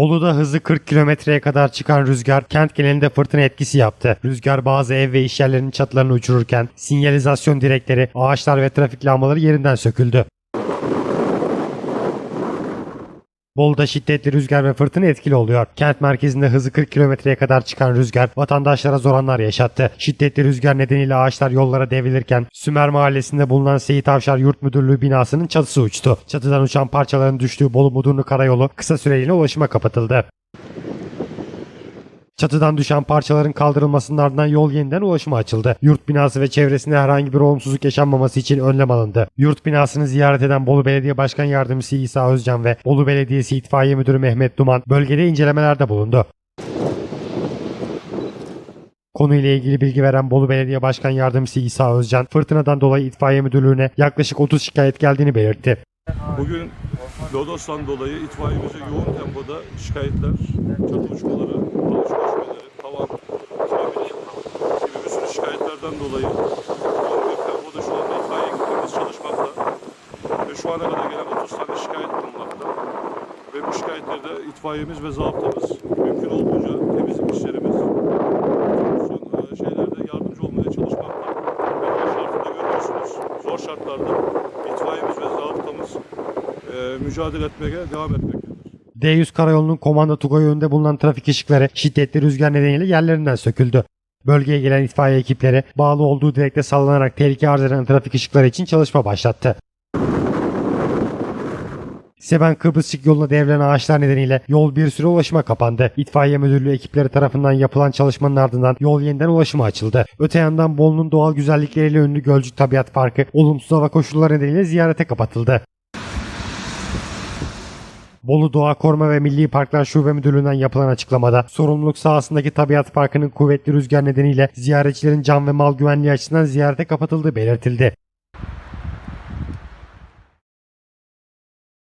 Bolu'da hızı 40 kilometreye kadar çıkan rüzgar kent genelinde fırtına etkisi yaptı. Rüzgar bazı ev ve iş yerlerinin çatılarını uçururken sinyalizasyon direkleri, ağaçlar ve trafik lambaları yerinden söküldü. Bolu'da şiddetli rüzgar ve fırtına etkili oluyor. Kent merkezinde hızı 40 kilometreye kadar çıkan rüzgar vatandaşlara zor anlar yaşattı. Şiddetli rüzgar nedeniyle ağaçlar yollara devrilirken Sümer Mahallesi'nde bulunan Seyit Avşar Yurt Müdürlüğü binasının çatısı uçtu. Çatıdan uçan parçaların düştüğü Bolu Mudurnu Karayolu kısa süreliğine ulaşıma kapatıldı. Çatıdan düşen parçaların kaldırılmasının ardından yol yeniden ulaşıma açıldı. Yurt binası ve çevresinde herhangi bir olumsuzluk yaşanmaması için önlem alındı. Yurt binasını ziyaret eden Bolu Belediye Başkan Yardımcısı İsa Özcan ve Bolu Belediyesi İtfaiye Müdürü Mehmet Duman bölgede incelemelerde bulundu. Konuyla ilgili bilgi veren Bolu Belediye Başkan Yardımcısı İsa Özcan, fırtınadan dolayı itfaiye müdürlüğüne yaklaşık 30 şikayet geldiğini belirtti. Bugün Lodos'tan dolayı itfaiyemize yoğun tempoda şikayetler, çatı uçmaları, şikayetlerden dolayı bir tempoda şu anda itfaiye ekiplerimiz çalışmakta. Ve şu ana kadar gelen 30 tane şikayet bulunmakta. Ve bu şikayetleri de itfaiyemiz ve zabıtamız mümkün olduğunca temizlik işlerimiz son e, şeylerde yardımcı olmaya çalışmakta. Ve hava şartında görüyorsunuz. Zor şartlarda itfaiyemiz ve zabıtamız e, mücadele etmeye devam etmektedir. D100 karayolunun komanda Tugay yönünde bulunan trafik ışıkları şiddetli rüzgar nedeniyle yerlerinden söküldü. Bölgeye gelen itfaiye ekipleri bağlı olduğu direkte sallanarak tehlike arz eden trafik ışıkları için çalışma başlattı. Seben Kıbrısçık yoluna devrilen ağaçlar nedeniyle yol bir süre ulaşıma kapandı. İtfaiye müdürlüğü ekipleri tarafından yapılan çalışmanın ardından yol yeniden ulaşıma açıldı. Öte yandan Bolu'nun doğal güzellikleriyle ünlü Gölcük Tabiat Parkı olumsuz hava koşulları nedeniyle ziyarete kapatıldı. Bolu Doğa Koruma ve Milli Parklar Şube Müdürlüğü'nden yapılan açıklamada sorumluluk sahasındaki tabiat parkının kuvvetli rüzgar nedeniyle ziyaretçilerin can ve mal güvenliği açısından ziyarete kapatıldığı belirtildi.